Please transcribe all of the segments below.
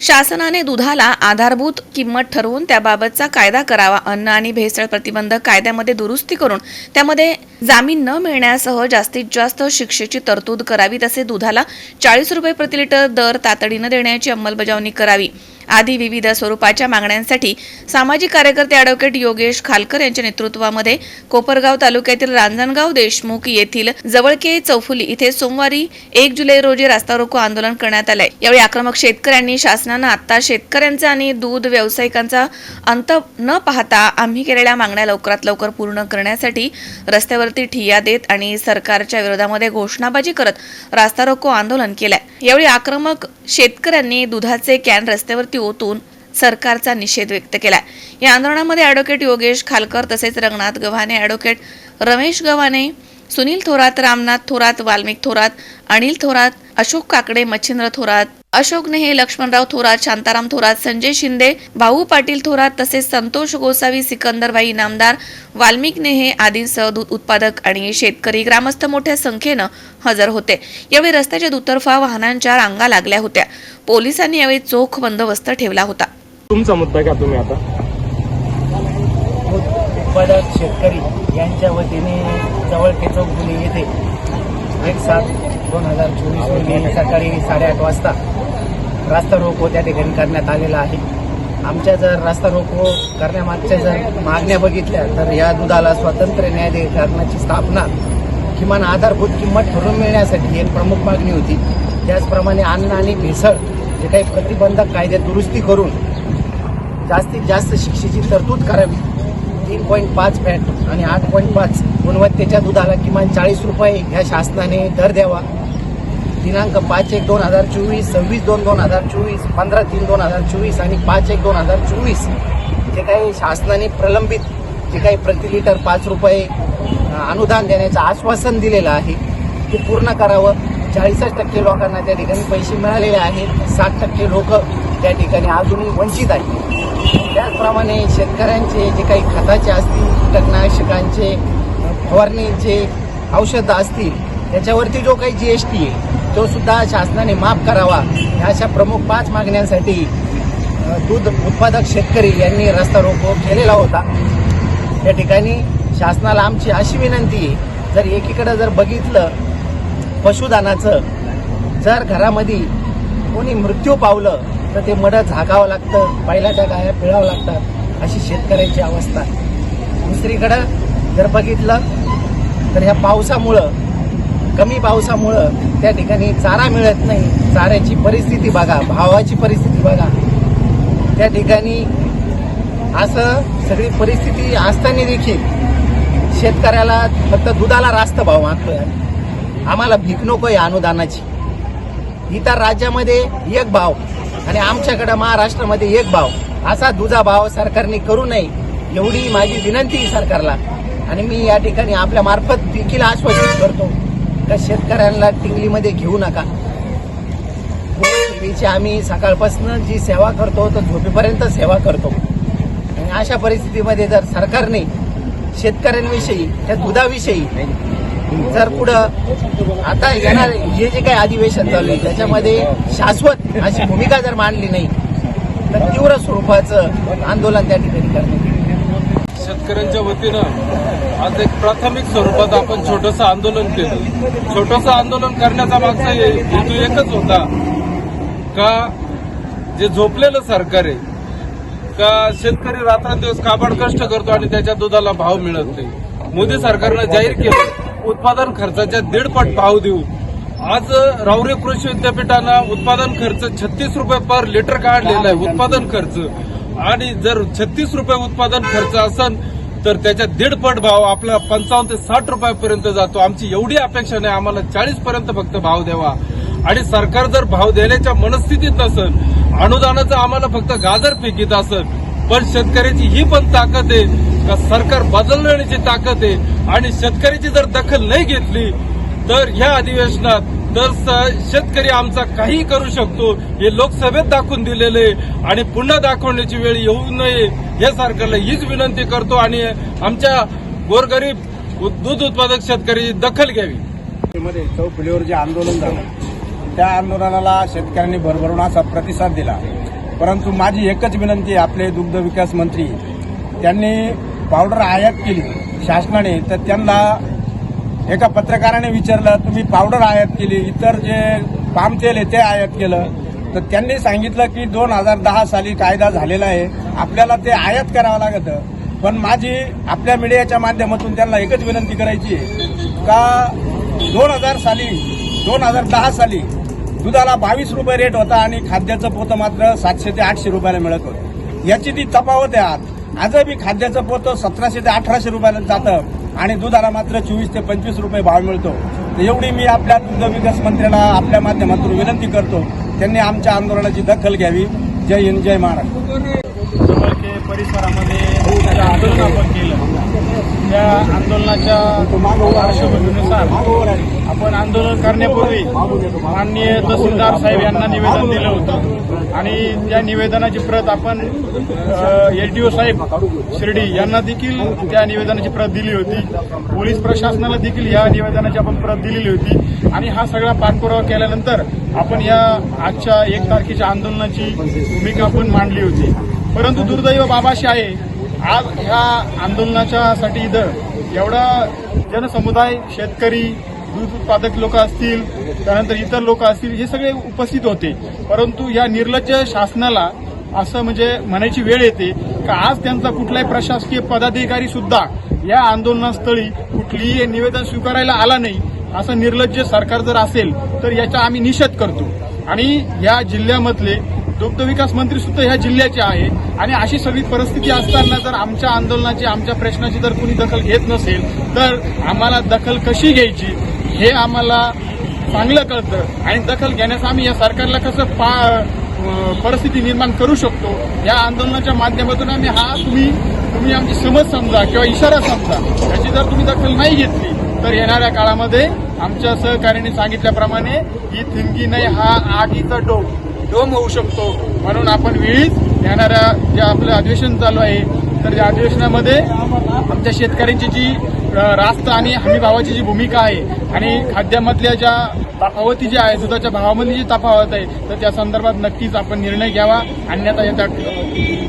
शासनाने दुधाला आधारभूत किंमत ठरवून त्याबाबतचा कायदा करावा अन्न आणि भेसळ प्रतिबंधक कायद्यामध्ये दुरुस्ती करून त्यामध्ये जामीन न मिळण्यासह जास्तीत जास्त शिक्षेची तरतूद करावी तसे दुधाला चाळीस रुपये प्रति लिटर दर तातडीनं देण्याची अंमलबजावणी करावी. आदी विविध स्वरूपाच्या मागण्यांसाठी सामाजिक कार्यकर्ते अॅडव्होकेट योगेश खालकर यांच्या नेतृत्वामध्ये कोपरगाव तालुक्यातील रांजणगाव देशमुख येथील जवळके चौफुली इथे सोमवारी एक जुलै रोजी रास्ता रोको आंदोलन करण्यात आलंय. यावेळी आक्रमक शेतकऱ्यांनी शासनानं आता शेतकऱ्यांचा आणि दूध व्यावसायिकांचा अंत न पाहता आम्ही केलेल्या मागण्या लवकरात लवकर पूर्ण करण्यासाठी रस्त्यावरती ठिय्या देत आणि सरकारच्या विरोधामध्ये घोषणाबाजी करत रास्ता रोको आंदोलन केलंय. यावेळी आक्रमक शेतकऱ्यांनी दुधाचे कॅन रस्त्यावरती ओतून सरकारचा निषेध व्यक्त केला या आंदोलनामध्ये ॲडव्होकेट योगेश खालकर तसेच रंगनाथ गव्हाणे ॲडव्होकेट रमेश गव्हाणे सुनील थोरात रामनाथ थोरात वाल्मिक थोरात अनिल थोरात अशोक काकडे मच्छिंद्र थोरात अशोक नेहे लक्ष्मणराव थोरात शांताराम थोरात संजय शिंदे भाऊ पाटील थोरात तसेच संतोष गोसावी सिकंदरबाई इनामदार वाल्मिक नेहे आदींसह दूध उत्पादक आणि शेतकरी ग्रामस्थ मोठ्या संख्येनं हजर होते. यावेळी रस्त्याच्या दुतर्फा वाहनांच्या रांगा लागल्या होत्या. पोलिसांनी यावेळी चोख बंदोबस्त ठेवला होता. तुमचा मुद्दा घ्या तुम्ही आता? उत्पादक शेतकरी यांच्या वतीने चौफुली येथे एक सात दोन हजार चोवीस रोजी सकाळी साडेआठ वाजता रास्ता रोको त्या ठिकाणी करण्यात आलेला आहे. आमच्या जर रास्ता रोको करण्यामागच्या जर मागण्या बघितल्या तर या दुधाला स्वतंत्र न्यायाधिकरणाची स्थापना किमान आधारभूत किंमत ठरवून मिळण्यासाठी एक प्रमुख मागणी होती. त्याचप्रमाणे अन्न आणि भेसळ जे काही प्रतिबंधक कायद्यात दुरुस्ती करून जास्तीत जास्त शिक्षेची तरतूद करावी. तीन पॉईंट पाच फॅट आणि आठ पॉईंट पाच गुणवत्तेच्या दुधाला किमान चाळीस रुपये ह्या शासनाने दर द्यावा. दिनांक पाच एक दोन हजार चोवीस सव्वीस दोन दोन हजार चोवीस पंधरा तीन दोन हजार चोवीस आणि पाच एक दोन हजार चोवीस. जे काही शासनाने प्रलंबित जे काही प्रति लिटर पाच रुपये अनुदान देण्याचं आश्वासन दिलेलं आहे ते पूर्ण करावं. चाळीसच टक्के लोकांना त्या ठिकाणी पैसे मिळालेले आहेत. साठ टक्के लोक त्या ठिकाणी अजूनही वंचित आहेत. त्याचप्रमाणे शेतकऱ्यांचे जे काही खताचे असतील कीटकनाशकांचे फवारणीचे औषधं असतील त्याच्यावरती जो काही जी एस टी आहे तो सुद्धा शासनाने माफ करावा. ह्या अशा प्रमुख पाच मागण्यांसाठी दूध उत्पादक शेतकरी यांनी रस्ता रोको केलेला होता. त्या ठिकाणी शासनाला आमची अशी विनंती आहे जर एकीकडे जर बघितलं पशुदानाचं जर घरामध्ये कोणी मृत्यू पावलं तर ते मड झाकावं लागतं बैलाच्या गाया पिळावं लागतात अशी शेतकऱ्यांची अवस्था दुसरीकडं जर बघितलं तर ह्या पावसामुळं कमी पावसामुळं त्या ठिकाणी चारा मिळत नाही. चाऱ्याची परिस्थिती बघा भावाची परिस्थिती बघा. त्या ठिकाणी असं सगळी परिस्थिती असताना देखील शेतकऱ्याला फक्त दुधाला रास्त भाव मागतोय आम्हाला भीक नको या अनुदानाची. इतर राज्यामध्ये एक भाव आणि आमच्याकडं महाराष्ट्रामध्ये एक भाव. असा दुधा भाव सरकारने करू नये एवढी माझी विनंती सरकारला. आणि मी या ठिकाणी आपल्या मार्फत देखील आश्वासित करतो. का शेतकऱ्यांना टिंगलीमध्ये घेऊ नका. हो, गोसेवेची आम्ही सकाळपासून जी सेवा करतो तर झोपेपर्यंत सेवा करतो. आणि अशा परिस्थितीमध्ये जर सरकारने शेतकऱ्यांविषयी त्या दुधाविषयी जर पुढं आता येणार हे जे काही अधिवेशन चालू आहे त्याच्यामध्ये शाश्वत अशी भूमिका जर मांडली नाही तर तीव्र स्वरूपाचं आंदोलन त्या ठिकाणी करण्यात शेतकऱ्यांच्या वतीनं आज एक प्राथमिक स्वरूपात आपण छोटंसं आंदोलन केलं. छोटंसं आंदोलन करण्याचा मागचा हे- हेतू एकच होता का जे झोपलेलं सरकार आहे का शेतकरी रात्रंदिवस काबाड कष्ट करतो आणि त्याच्या दुधाला भाव मिळत नाही. मोदी सरकारनं जाहीर केलं उत्पादन खर्चाच्या दीडपट भाव देऊ आज रावरी कृषी विद्यापीठानं उत्पादन खर्च छत्तीस रुपये पर लिटर काढलेला आहे उत्पादन खर्च. आणि जर छत्तीस रुपये उत्पादन खर्च असेल तर त्याच्या दीडपट भाव आपला पंचावन्न ते साठ रुपयापर्यंत जातो. आमची एवढी अपेक्षा नाही. आम्हाला चाळीस पर्यंत फक्त भाव द्यावा. आणि सरकार जर भाव देण्याच्या मनस्थितीत असेल अनुदानाचं आम्हाला फक्त गाजर फेकीत असेल पण शेतकऱ्याची ही पण ताकद आहे का सरकार बदलण्याची ताकद आहे? आणि शेतकऱ्याची जर दखल नाही घेतली तर ह्या अधिवेशनात तर स- शेतकरी आमचा काही करू शकतो हे लोकसभेत दाखवून दिलेले आहे. आणि पुन्हा दाखवण्याची वेळ येऊ नये हे सरकारला हीच विनंती करतो आणि आमच्या गोरगरीब दूध उत्पादक शेतकरी दखल घ्यावी. मध्ये चौफुलीवर जे आंदोलन झालं त्या आंदोलनाला शेतकऱ्यांनी भरभरून असा प्रतिसाद दिला. परंतु माझी एकच विनंती आपले दुग्ध विकास मंत्री त्यांनी पावडर आयात केली शासनाने तर त्यांना एका पत्रकाराने विचारलं तुम्ही पावडर आयात केली इतर जे पाम तेल आहे ते आयात केलं. तर त्यांनी सांगितलं की दोन हजार दहा साली कायदा झालेला आहे आपल्याला ते आयात करावं लागतं. पण माझी आपल्या मीडियाच्या माध्यमातून त्यांना एकच विनंती करायची आहे का दोन हजार साली दोन हजार दहा साली दुधाला बावीस रुपये रेट होता आणि खाद्याचं पोतं मात्र सातशे ते आठशे रुपयाला मिळत होतं. याची ती तफावत आहे आज आजही खाद्याचं पोतं सतराशे ते अठराशे रुपयाला जातं. आणि दुधाला मात्र चोवीस ते पंचवीस रुपये भाव मिळतो. तर एवढी मी आपल्या दुग्ध विकास मंत्र्याला आपल्या माध्यमातून विनंती करतो. त्यांनी आमच्या आंदोलनाची दखल घ्यावी. जय हिंद जय महाराष्ट्र. परिसरामध्ये जे आंदोलन आपण केलं. त्या आंदोलनाच्या पार्श्वभूमीनुसार आपण आंदोलन करण्यापूर्वी माननीय तहसीलदार साहेब यांना निवेदन दिलं होतं. आणि त्या निवेदनाची प्रत आपण एसडीओ साहेब शिर्डी यांना देखील त्या निवेदनाची प्रत दिली होती. पोलीस प्रशासनाला देखील या निवेदनाची आपण प्रत दिलेली होती. आणि हा सगळा पाठपुरावा केल्यानंतर आपण या आजच्या एक तारखेच्या आंदोलनाची भूमिका आपण मांडली होती. परंतु दुर्दैव बाबाशी आहे आज ह्या आंदोलनाच्यासाठी इथं एवढा जनसमुदाय शेतकरी दूध उत्पादक लोक असतील त्यानंतर इतर लोक असतील हे सगळे उपस्थित होते. परंतु या निर्लज्ज शासनाला असं म्हणजे म्हणायची वेळ येते का आज त्यांचा कुठलाही प्रशासकीय पदाधिकारी सुद्धा या आंदोलनास्थळी कुठलीही निवेदन स्वीकारायला आला नाही असं निर्लज्ज सरकार जर असेल तर याचा आम्ही निषेध करतो. आणि या जिल्ह्यामधले दुग्धविकास मंत्री सुद्धा ह्या जिल्ह्याचे आहे. आणि अशी सगळी परिस्थिती असताना जर आमच्या आंदोलनाची आमच्या प्रश्नाची जर कुणी दखल घेत नसेल तर आम्हाला दखल कशी घ्यायची? हे आम्हाला चांगलं कळतं. आणि दखल घेण्यास आम्ही या सरकारला कसं पा परिस्थिती निर्माण करू शकतो? या आंदोलनाच्या माध्यमातून आम्ही हा तुम्ही तुम्ही आमची समज समजा किंवा इशारा समजा याची जर तुम्ही दखल नाही घेतली तर येणाऱ्या काळामध्ये आमच्या सहकार्याने सांगितल्याप्रमाणे ही थिंगी नाही हा आगीचा डोक. डोम होऊ शकतो. म्हणून आपण वेळीच येणाऱ्या जे आपलं अधिवेशन चालू आहे तर त्या अधिवेशनामध्ये आमच्या शेतकऱ्यांची जी रास्त आणि हमी भावाची जी भूमिका आहे आणि खाद्यामधल्या ज्या तफावती ज्या आहे दुधाच्या भावामध्ये जी तफावत आहे तर त्या संदर्भात नक्कीच आपण निर्णय घ्यावा अन्यथा येत्या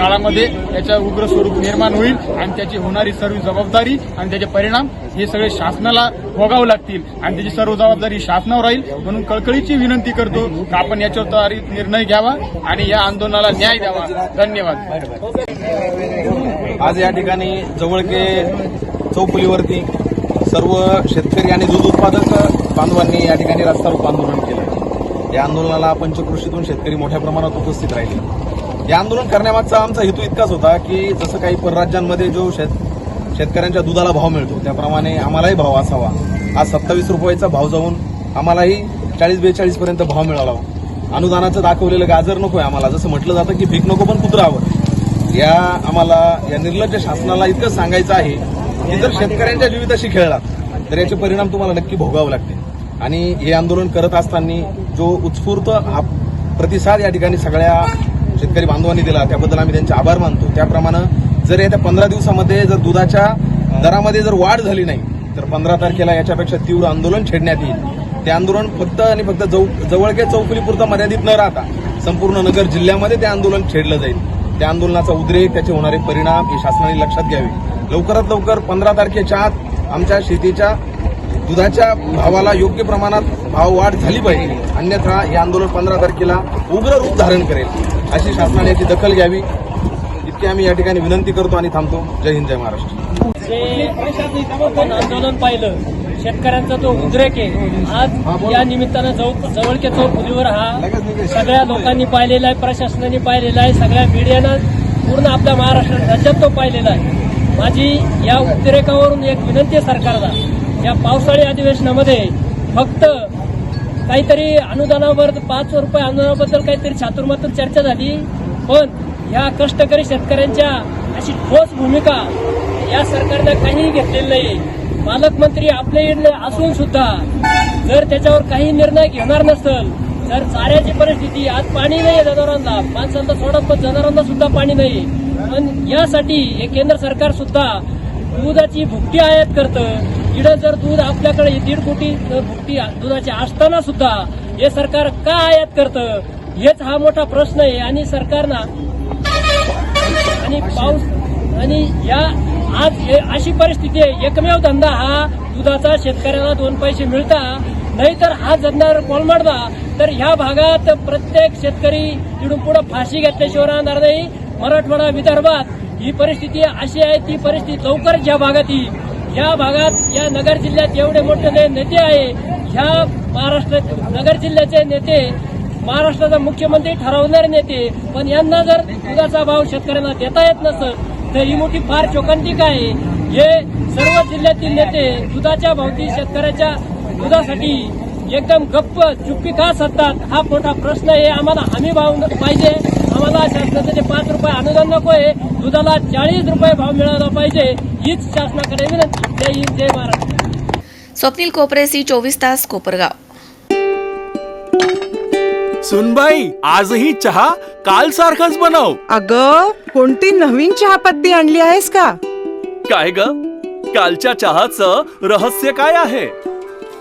काळामध्ये याच्या उग्र स्वरूप निर्माण होईल आणि त्याची होणारी सर्व जबाबदारी आणि त्याचे परिणाम हे सगळे शासनाला भोगावे लागतील. आणि त्याची सर्व जबाबदारी शासनावर राहील. म्हणून कळकळीची विनंती करतो की आपण याच्यावर त्वरित निर्णय घ्यावा आणि या आंदोलनाला न्याय द्यावा. धन्यवाद. आज या ठिकाणी जवळके चौपुलीवरती सर्व शेतकरी आणि दूध उत्पादक बांधवांनी या ठिकाणी रस्ता रोको आंदोलन केलं. या आंदोलनाला पंचकृषीतून शेतकरी मोठ्या प्रमाणात उपस्थित राहिले. हे आंदोलन करण्यामागचा आमचा हेतू इतकाच होता की जसं काही परराज्यांमध्ये जो शेत शेतकऱ्यांच्या दुधाला भाव मिळतो त्याप्रमाणे आम्हालाही भाव असावा. आज सत्तावीस रुपयाचा भाव जाऊन आम्हालाही चाळीस बेचाळीसपर्यंत भाव मिळाला अनुदानाचं दाखवलेलं गाजर नको आहे आम्हाला. जसं म्हटलं जातं की भीक नको पण कुत्रावं या आम्हाला या निर्लज्ज शासनाला इतकं सांगायचं आहे की जर शेतकऱ्यांच्या जीविताशी खेळला तर याचे परिणाम तुम्हाला नक्की भोगावे लागते आणि हे आंदोलन करत असताना जो उत्स्फूर्त हा प्रतिसाद या ठिकाणी सगळ्या शेतकरी बांधवांनी दिला त्याबद्दल आम्ही त्यांचे आभार मानतो. त्याप्रमाणे जर येत्या पंधरा दिवसामध्ये जर दुधाच्या दरामध्ये जर वाढ झाली नाही तर पंधरा तारखेला याच्यापेक्षा तीव्र आंदोलन छेडण्यात येईल. ते आंदोलन फक्त आणि फक्त जव जवळके चौफुलीपुरतं मर्यादित न राहता संपूर्ण नगर जिल्ह्यामध्ये ते आंदोलन छेडलं जाईल. त्या आंदोलनाचा उद्रेक त्याचे होणारे परिणाम हे शासनाने लक्षात घ्यावे. लवकरात लवकर पंधरा तारखेच्या आत आमच्या शेतीच्या दुधाच्या भावाला योग्य प्रमाणात भाव वाढ झाली पाहिजे. अन्यथा हे आंदोलन पंधरा तारखेला उग्र रूप धारण करेल. अशी शासनाने याची दखल घ्यावी. इतकी आम्ही या ठिकाणी विनंती करतो आणि थांबतो. जय हिंद जय महाराष्ट्र. जे आंदोलन पाहिलं शेतकऱ्यांचा जो उद्रेक आहे. आज या निमित्तानं जवळ जवळच्या चौफुलीवर हा सगळ्या लोकांनी पाहिलेला आहे प्रशासनाने पाहिलेला आहे सगळ्या मीडियानं पूर्ण आपल्या महाराष्ट्र राज्यात तो पाहिलेला आहे. माझी या उद्रेकावरून एक विनंती आहे सरकारला. या पावसाळी अधिवेशनामध्ये फक्त काहीतरी अनुदानावर पाच रुपये अनुदानाबद्दल काहीतरी चातुर्मातून चर्चा झाली. पण ह्या कष्टकरी शेतकऱ्यांच्या अशी ठोस भूमिका या सरकारनं काहीही घेतलेली नाही पालकमंत्री आपल्या इथले असून सुद्धा जर त्याच्यावर काही निर्णय घेणार नसेल तर चाऱ्याची परिस्थिती आज पाणी नाही जनावरांना माणसांना सोडत पण जनावरांना सुद्धा पाणी नाही पण यासाठी हे केंद्र सरकार सुद्धा दुधाची भुकटी आयात करतं. इकडं जर दूध आपल्याकडे दीड कोटी भुकटी दुधाची असताना सुद्धा हे सरकार का आयात करतं? हेच हा मोठा प्रश्न आहे. आणि सरकारनं आणि पाऊस आणि या आज हे अशी परिस्थिती आहे. एकमेव धंदा हा दुधाचा शेतकऱ्याला दोन पैसे मिळता. नाहीतर हा धंदा कोलमडला तर ह्या भागात प्रत्येक शेतकरी तिडून पुढे फाशी घेतल्याशिवाय राहणार नाही. मराठवाडा विदर्भात ही परिस्थिती अशी आहे ती परिस्थिती लवकरच ज्या भागात येईल. या भागात या नगर जिल्ह्यात एवढे मोठे ने- नेते आहे. ह्या महाराष्ट्र नगर जिल्ह्याचे नेते महाराष्ट्राचा मुख्यमंत्री ठरवणारे नेते पण यांना जर दुधाचा भाव शेतकऱ्यांना देता येत नसत तर ही मोठी फार चोकांतिक आहे. हे सर्व जिल्ह्यातील नेते दुधाच्या भावती शेतकऱ्याच्या दुधासाठी एकदम गप्प चुप्पी का सत्तात? हा मोठा प्रश्न आहे. आम्हाला हमी भाव पाहिजे. आम्हाला शासनाचं जे पाच रुपये अनुदान नको आहे. दुधाला चाळीस रुपये भाव मिळाला पाहिजे. हीच शासनाकडे विनंती. जय हिंद जय महाराष्ट्र. स्वप्नील कोपरेसी चोवीस तास कोपरगाव. सुनबाई आजही चहा काल सारखाच बनव. अग कोणती नवीन चहापत्ती आणली आहेस का? काय ग? कालच्या चहाचं रहस्य काय आहे?